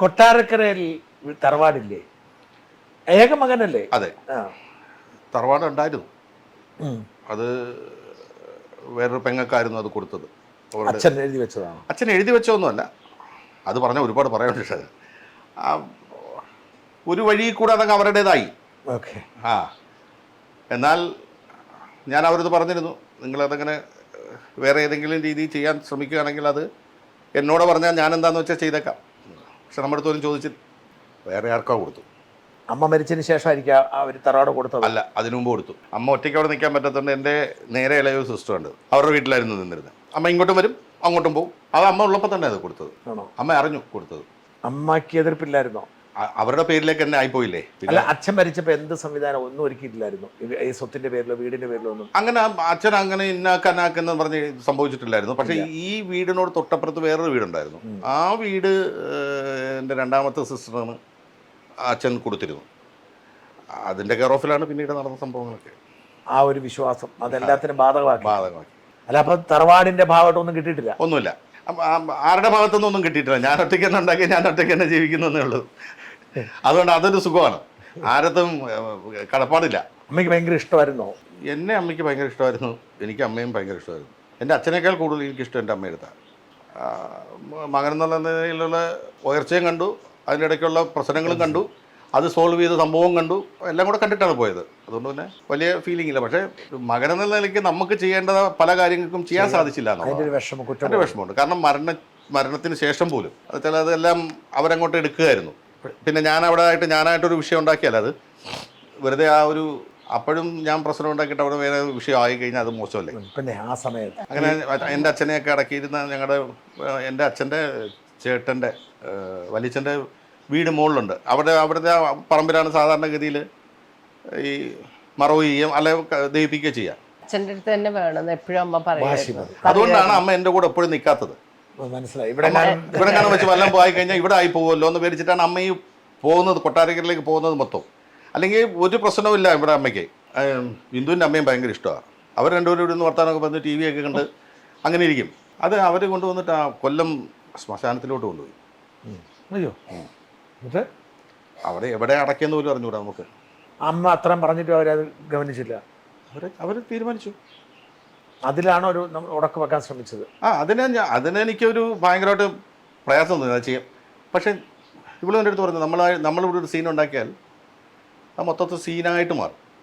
കൊട്ടാരക്കരയിൽ തറവാടില്ലേ? ഏക മകനല്ലേ? അതെ. തറവാട് ഉണ്ടായിരുന്നു അത് വേറൊരു പെങ്ങക്കായിരുന്നു അത് കൊടുത്തത്. അച്ഛൻ എഴുതി വെച്ചതാണ്? അച്ഛൻ എഴുതി വെച്ചൊന്നുമല്ല അത് പറഞ്ഞാൽ ഒരുപാട് പറയാനുണ്ട് പക്ഷേ ഒരു വഴി കൂടെ അതങ്ങ് അവരുടേതായി. ഓക്കെ. ആ. എന്നാൽ ഞാൻ അവരത് പറഞ്ഞിരുന്നു നിങ്ങളതങ്ങനെ വേറെ ഏതെങ്കിലും രീതിയിൽ ചെയ്യാൻ ശ്രമിക്കുകയാണെങ്കിൽ അത് എന്നോട് പറഞ്ഞാൽ ഞാൻ എന്താണെന്ന് വെച്ചാൽ ചെയ്തേക്കാം. പക്ഷെ നമ്മുടെ അടുത്തോലും ചോദിച്ചിട്ട് വേറെ ആർക്കോ കൊടുത്തു? അമ്മ മരിച്ചതിന് ശേഷമായിരിക്കും അവർ തറവാട് കൊടുത്തത്. അല്ല അതിനു മുമ്പ് കൊടുത്തു. അമ്മ ഒറ്റയ്ക്ക് അവിടെ നിൽക്കാൻ പറ്റാത്തതുകൊണ്ട് എന്റെ നേരെ ഇളയ സിസ്റ്റർ ഉണ്ട്. അവരുടെ വീട്ടിലായിരുന്നു നിന്നിരുന്നത്. അമ്മ ഇങ്ങോട്ടും വരും അങ്ങോട്ടും പോകും അത് അമ്മ ഉള്ളപ്പോൾ തന്നെ അത് കൊടുത്തത്. ആണോ? അമ്മ അറിഞ്ഞു കൊടുത്തത്. അമ്മയ്ക്ക് എതിർപ്പില്ലായിരുന്നോ? അവരുടെ പേരിലേക്ക് തന്നെ ആയിപ്പോയില്ലേ? അല്ല അച്ഛൻ മരിച്ചപ്പോൾ എന്ത് സംവിധാനം ഒന്നും ഒരുക്കിയിട്ടില്ലായിരുന്നു? ഈ സ്വത്തിന്റെ പേരിലോ വീടിന്റെ പേരിലോ ഒന്നും? അങ്ങനെ അച്ഛൻ അങ്ങനെ ഇന്നാക്കനാക്കെന്ന് പറഞ്ഞ് സംഭവിച്ചിട്ടില്ലായിരുന്നു. പക്ഷേ ഈ വീടിനോട് തൊട്ടപ്പുറത്ത് വേറൊരു വീടുണ്ടായിരുന്നു. ആ വീട് എന്റെ രണ്ടാമത്തെ സിസ്റ്ററാണ് അച്ഛൻ കൊടുത്തിരുന്നു. അതിന്റെ കെയർ ഓഫിലാണ് പിന്നീട് നടന്ന സംഭവങ്ങളൊക്കെ. ആ ഒരു വിശ്വാസം. അതെല്ലാത്തിനും ബാധകമാക്കി. ബാധകമാക്കി. അല്ല അപ്പൊ തറവാടിന്റെ ഭാഗമായിട്ടൊന്നും കിട്ടിയിട്ടില്ല? ഒന്നുമില്ല. ആരുടെ ഭാഗത്തുനിന്നും ഒന്നും കിട്ടിയിട്ടില്ല. ഞാൻ ഒറ്റയ്ക്ക് തന്നെ ഉണ്ടാക്കി ഞാൻ ഒറ്റയ്ക്ക് തന്നെ ജീവിക്കുന്നതേ ഉള്ളൂ. അതുകൊണ്ട് അതൊരു സുഖമാണ്. ആരത്തും കടപ്പാടില്ല. അമ്മയ്ക്ക് ഭയങ്കര ഇഷ്ടമായിരുന്നു? എന്നെ അമ്മയ്ക്ക് ഭയങ്കര ഇഷ്ടമായിരുന്നു. എനിക്ക് അമ്മയും ഭയങ്കര ഇഷ്ടമായിരുന്നു. എന്റെ അച്ഛനേക്കാൾ കൂടുതൽ എനിക്കിഷ്ടം എന്റെ അമ്മയെടുത്താണ് മകൻ എന്നുള്ള നിലയിലുള്ള ഉയർച്ചയും കണ്ടു. അതിനിടയ്ക്കുള്ള പ്രശ്നങ്ങളും കണ്ടു. അത് സോൾവ് ചെയ്ത സംഭവം കണ്ടു. എല്ലാം കൂടെ കണ്ടിട്ടാണ് പോയത്. അതുകൊണ്ട് തന്നെ വലിയ ഫീലിംഗ് ഇല്ല. പക്ഷേ മകൻ എന്ന നിലയ്ക്ക് നമുക്ക് ചെയ്യേണ്ട പല കാര്യങ്ങൾക്കും ചെയ്യാൻ സാധിച്ചില്ല എന്നുള്ളത് വിഷമമുണ്ട്. കാരണം മരണ മരണത്തിന് ശേഷം പോലും. അത് ചില അതെല്ലാം അവരങ്ങോട്ട് എടുക്കുകയായിരുന്നു. പിന്നെ ഞാൻ അവിടെ ആയിട്ട് ഞാനായിട്ടൊരു വിഷയം ഉണ്ടാക്കിയാലത് വെറുതെ ആ ഒരു അപ്പോഴും ഞാൻ പ്രശ്നം ഉണ്ടാക്കിയിട്ട് അവിടെ വേറെ വിഷയം ആയി കഴിഞ്ഞാൽ അത് മോശമല്ലേ? പിന്നെ ആ സമയത്ത്. അങ്ങനെ എന്റെ അച്ഛനെയൊക്കെ അടക്കിയിരുന്ന ഞങ്ങളുടെ എന്റെ അച്ഛന്റെ ചേട്ടന്റെ വലിയച്ഛന്റെ വീട് മുകളിലുണ്ട്. അവിടെ അവിടുത്തെ ആ പറമ്പിലാണ് സാധാരണഗതിയിൽ ഈ മറവ് ചെയ്യുകയും അല്ലെ ദഹിപ്പിക്കുകയോ ചെയ്യാം അച്ഛന്റെ അടുത്ത് തന്നെ വേണം എപ്പോഴും അമ്മ പറയും. അതുകൊണ്ടാണ് അമ്മ എന്റെ കൂടെ എപ്പോഴും നിൽക്കാത്തത്. മനസ്സിലായി. ഇവിടെ ഇവിടെ കാണാൻ വെച്ച് വല്ലതും പോയി കഴിഞ്ഞാൽ ഇവിടെ ആയി പോകുമല്ലോ എന്ന് പേടിച്ചിട്ടാണ് അമ്മ ഈ പോകുന്നത് കൊട്ടാരക്കരയിലേക്ക് പോകുന്നത് മൊത്തം. അല്ലെങ്കിൽ ഒരു പ്രശ്നവുമില്ല ഇവിടെ അമ്മയ്ക്ക്. ബിന്ദുവിന്റെ അമ്മയും ഭയങ്കര ഇഷ്ടമാണ്. അവർ രണ്ടുപേരും ഇവിടെ നിന്ന് വർത്താനമൊക്കെ പറഞ്ഞ് ടി വി ഒക്കെ കണ്ട് അങ്ങനെ ഇരിക്കും. അത് അവർ കൊണ്ടുവന്നിട്ട് ആ കൊല്ലം ശ്മശാനത്തിലോട്ട് കൊണ്ടുപോയി. ഉം. അയ്യോ. എന്നിട്ട്? അവിടെ എവിടെ അടയ്ക്കുന്ന പോലും അറിഞ്ഞൂടാ നമുക്ക്. അമ്മ അത്രയും പറഞ്ഞിട്ട് അവരത് ഗവനിച്ചില്ല. അവർ അവർ തീരുമാനിച്ചു. അതിലാണോ ഒരു നമ്മൾ ഉടക്ക് വെക്കാൻ ശ്രമിച്ചത്. ആ അതിനെ അതിനെനിക്കൊരു ഭയങ്കരമായിട്ട് പ്രയാസം തോന്നി അത് ചെയ്യാം പക്ഷേ ഇവിടെ എന്റെ അടുത്ത് പറഞ്ഞു നമ്മൾ നമ്മളിവിടെ ഒരു സീൻ ഉണ്ടാക്കിയാൽ അത് മൊത്തത്തിൽ സീനായിട്ട് മാറും.